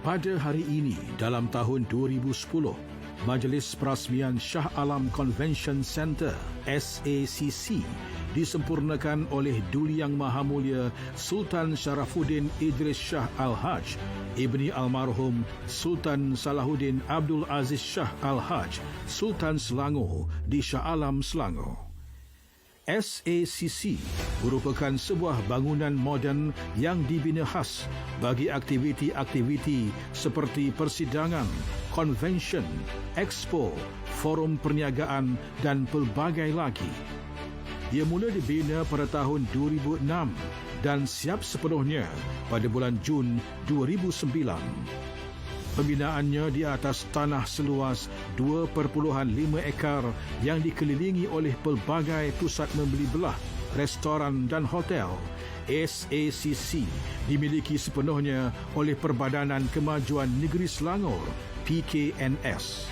Pada hari ini dalam tahun 2010, Majlis Perasmian Shah Alam Convention Centre SACC disempurnakan oleh Duli Yang Maha Mulia Sultan Sharafuddin Idris Shah Al-Haj ibni almarhum Sultan Salahuddin Abdul Aziz Shah Al-Haj Sultan Selangor di Shah Alam Selangor. SACC merupakan sebuah bangunan moden yang dibina khas bagi aktiviti-aktiviti seperti persidangan, konvensyen, expo, forum perniagaan dan pelbagai lagi. Ia mula dibina pada tahun 2006 dan siap sepenuhnya pada bulan Jun 2009. Pembinaannya di atas tanah seluas 2.5 ekar yang dikelilingi oleh pelbagai pusat membeli belah, restoran dan hotel. SACC dimiliki sepenuhnya oleh Perbadanan Kemajuan Negeri Selangor, PKNS.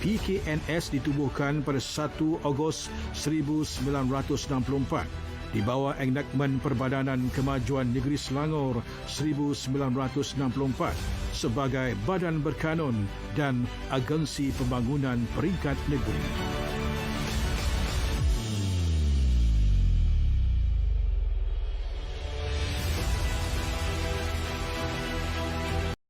PKNS ditubuhkan pada 1 Ogos 1964 di bawah enakmen Perbadanan Kemajuan Negeri Selangor 1964 sebagai badan berkanun dan agensi pembangunan peringkat negeri.